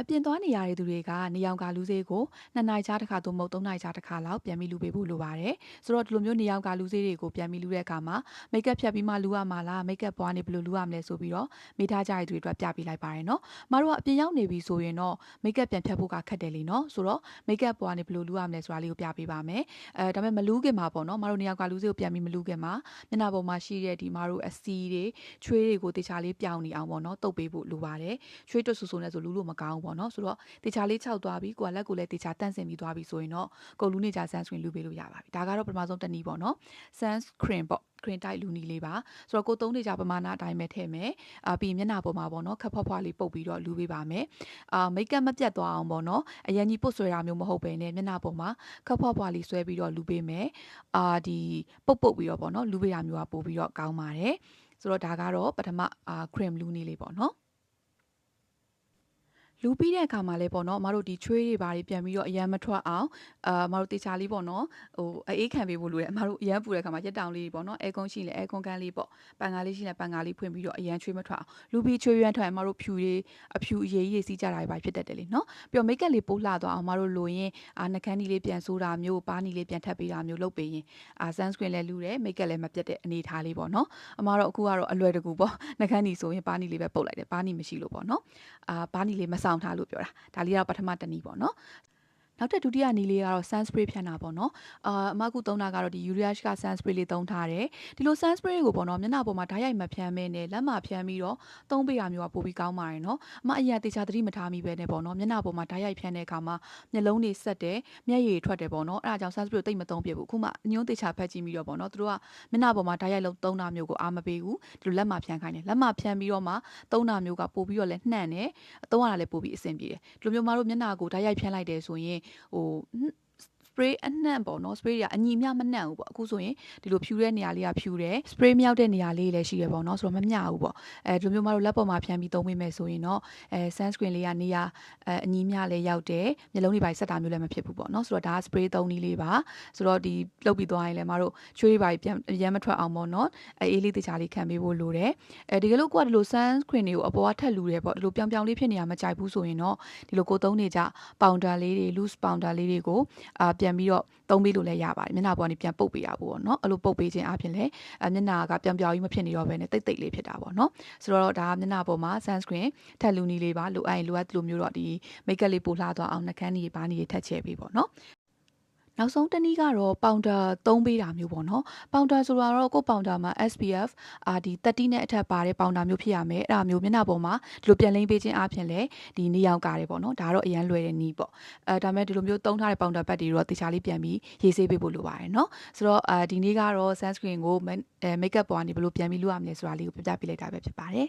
အပြင်သွားနေရတဲ့သူတွေကနေရောင်ကာလူစေးကိုနှစ်နိုင်ချားတစ်ခါသို့မဟုတ်သုံးနိုင်ချားတစ်ခါလောက်ပြန်ပြီးလူပေးဖို့လိုပါတယ်ဆိုတော့ဒီလိုမျိုးနေရောင်ကာလူစေးတွေကိုပြန်ပြီးလူတဲ့အခါမှာမိတ်ကပ်ဖြတ်ပြီးမှလူရမှာလားမိတ်ကပ်ပွားနေဘယ်လိုလူရမလဲဆိုပြီးတော့မိထားကြရတဲ့သူတွေအတွက်ပြပေးလိုက်ပါတယ်နော်မတို့ကအပြင်ရောက်နေပြီဆိုရင်တော့မိတ်ကပ်ပြန်ဖြတ်ဖို့ကခက်တယ်လीနော်ဆိုတော့မိတ်ကပ်ပွားနေဘယ်လိုလူရမလဲဆိုတာလေးကိုပြပေးပါမယ်အဲဒါပေမဲ့မလူးခင်မှာပေါ့နော်မတို့နေရောင်ကာလူစေးကိုပြန်ပြီးမလူးခင်မှာမျက်နှာပေါ်မှာရှိတဲ့ဒီမတို့အစီတွေချွေးတွေကိုတေချာလေးပြောင်းနေအောင်ပေါ့နော်တုပ်ပေးဖို့လိုပါတယ်ချွေးတွတ်ဆူဆူနဲ့ဆိုလူလို့မကောင်းဘူးပေါ့နော်ဆိုတော့တေချာလေးခြောက်သွားပြီကိုကလက်ကိုလည်းတေချာတန့်စင်ပြီးသွားပြီဆိုရင်တော့ကုန်လူနေကြ sunscreen လူပေးလို့ရပါပြီဒါကတော့ပထမဆုံးတစ်နည်းပေါ့နော် sunscreen ပေါ့ cream တိုက်လူနီလေးပါဆိုတော့ကိုသုံးနေကြပမာဏအတိုင်းပဲထည့်မယ်အာပြီးမျက်နှာပေါ်မှာပေါ့နော်ခပ်ဖွားဖွားလေးပုတ်ပြီးတော့လူပေးပါမယ်အာမိတ်ကပ်မပြတ်သွားအောင်ပေါ့နော်အရင်ကြီးပုတ်ဆွဲတာမျိုးမဟုတ်ပဲねမျက်နှာပေါ်မှာခပ်ဖွားဖွားလေးဆွဲပြီးတော့လူပေးမယ်အာဒီပုတ်ပုတ်ပြီးတော့ပေါ့နော်လူပေးတာမျိုးကပို့ပြီးတော့ကောင်းပါတယ်ဆိုတော့ဒါကတော့ပထမအာ cream လူနီလေးပေါ့နော် လူပြီးတဲ့အခါမှာလည်းပေါ့နော်အမတို့ဒီချွေးတွေဘာတွေပြန်ပြီးတော့အရန်မထွက်အောင်အာအမတို့တေချာလေးပေါ့နော်ဟိုအေးခံပေးဖို့လိုတယ်အမတို့အရန်ပူတဲ့အခါမှာရက်တောင်လေးပေါ့နော်အဲကွန်ရှိလဲအဲကွန်ကန်လေးပေါ့ပန်ကားလေးရှိလဲပန်ကားလေးဖွင့်ပြီးတော့အရန်ချွေးမထွက်အောင်လူပြီးချွေးရွမ်းထွက်အမတို့ဖြူတွေအဖြူအရေးကြီးစီးကြတာတွေဖြစ်တတ်တယ်လေနော်ပြီးတော့မိတ်ကပ်လေးပိုးလှသွားအောင်အမတို့လိုရင်အာနှကန်းဒီလေးပြန်ဆိုးတာမျိုးပါးနီလေးပြန်ထပ်ပေးတာမျိုးလုပ်ပေးရင်အာ sunscreen လည်းလူတယ်မိတ်ကပ်လည်းမပြတ်တဲ့အနေထားလေးပေါ့နော်အမတို့အခုကတော့အလွယ်တကူပေါ့နှကန်းဒီဆိုရင်ပါးနီလေးပဲပုတ်လိုက်တယ်ပါးနီမရှိလို့ပေါ့နော်အာပါးနီလေးမဆောင်ထားလို့ပြောတာဒါလေးကတော့ပထမတနည်းပေါ့နော် နောက်ထပ်ဒုတိယနည်းလေးကတော့ sun spray ဖြန်းတာပေါ့နော်အာအမကူသုံးတာကတော့ဒီ Uriash က sun spray လေးသုံးထားတယ်ဒီလို sun spray ကိုပေါ့နော်မျက်နှာပေါ်မှာဓာတ်ရိုက်မဖြန်းမဲနဲ့လက်မှာဖြန်းပြီးတော့သုံးပေးရမျိုးကပိုပြီးကောင်းပါတယ်နော်အမအရင်တေချာသတိမထားမိပဲနဲ့ပေါ့နော်မျက်နှာပေါ်မှာဓာတ်ရိုက်ဖြန်းတဲ့အခါမှာမျက်လုံးတွေဆက်တယ်မျက်ရည်ထွက်တယ်ပေါ့နော်အဲ့ဒါကြောင့် sun spray ကိုတိတ်မသုံးပြဘူးခုမှညွှန်းတေချာဖက်ကြည့်ပြီးတော့ပေါ့နော်သူတို့ကမျက်နှာပေါ်မှာဓာတ်ရိုက်လုံးသုံးတာမျိုးကိုအားမပေးဘူးဒီလိုလက်မှာဖြန်းခိုင်းတယ်လက်မှာဖြန်းပြီးတော့မှသုံးတာမျိုးကပိုပြီးတော့လည်းနှံ့တယ်သုံးရတာလည်းပိုပြီးအဆင်ပြေတယ်ဒီလိုမျိုးမတို့မျက်နှာကိုဓာတ်ရိုက်ဖြန်းလိုက်တယ်ဆိုရင်ဟို spray အနှံ့ပေါ့နော် spray တွေကအညီမျှမနှံ့ဘူးပေါ့အခုဆိုရင်ဒီလိုဖြူတဲ့နေရာလေးကဖြူတယ် spray မြောက်တဲ့နေရာလေးလည်းရှိတယ်ပေါ့နော်ဆိုတော့မမျှဘူးပေါ့အဲဒီလိုမျိုးမတို့လက်ပေါ်မှာဖြန်းပြီးသုံးပေးမယ်ဆိုရင်တော့အဲ sunscreen လေးကနေရာအဲအညီမျှလည်းရောက်တယ်မျက်လုံးတွေပါဆက်တာမျိုးလည်းမဖြစ်ဘူးပေါ့နော်ဆိုတော့ဒါက spray သုံးနည်းလေးပါဆိုတော့ဒီလုတ်ပြီးသွားရင်လည်းမတို့ချွေးပါပြန်ရမ်းမထွက်အောင်ပေါ့နော်အေးလေးတခြားလေးခံပေးဖို့လိုတယ်အဲဒီကလို့ကိုကဒီလို sunscreen တွေကိုအပေါ်ကထက်လူတယ်ပေါ့ဒီလိုပြောင်ပြောင်လေးဖြစ်နေရမကြိုက်ဘူးဆိုရင်တော့ဒီလိုကိုသုံးနေကြ powder လေးတွေ loose powder လေးတွေကိုအာပြန်ပြီးတော့သုံးပေးလို့လည်းရပါတယ်မျက်နှာပေါ်ကနေပြန်ပုတ်ပေးရဖို့ပေါ့နော်အဲ့လိုပုတ်ပေးခြင်းအပြင်လည်းမျက်နှာကပြောင်ပြောင်ကြီးမဖြစ်နေတော့ဘဲနဲ့တိတ်တိတ်လေးဖြစ်တာပေါ့နော်ဆိုတော့ဒါကမျက်နှာပေါ်မှာ sunscreen ထက်လူနီလေးပါလိုအပ်ရင်လိုအပ်လိုမျိုးတော့ဒီ make up လေးပိုလှသွားအောင်နှကန်းကြီးပါးကြီးထက်ချဲပေးပေါ့နော် နောက်ဆုံးတနည်းကတော့ပေါင်တာသုံးပေးတာမျိုးပေါ့နော်ပေါင်တာဆိုတာတော့ကိုပေါင်တာမှာ SPF အာဒီ30နဲ့အထက်ပါတဲ့ပေါင်တာမျိုးဖြစ်ရမယ်အဲ့ဒါမျိုးမျက်နှာပေါ်မှာဒီလိုပြန်လိမ့်ပေးခြင်းအပြင်လည်းဒီနေရောင်ကားတယ်ပေါ့နော်ဒါတော့အရန်လွယ်တဲ့နီးပေါ့အဲဒါမဲ့ဒီလိုမျိုးသုံးထားတဲ့ပေါင်တာဘက်တွေတော့တခြားလေးပြန်ပြီးရေးဆေးပေးဖို့လိုပါတယ်နော်ဆိုတော့အာဒီနေ့ကတော့ sunscreen ကို makeup ပေါ်ကနေဘယ်လိုပြန်ပြီးလုပ်ရမလဲဆိုတာလေးကိုပြပြပေးလိုက်တာပဲဖြစ်ပါတယ်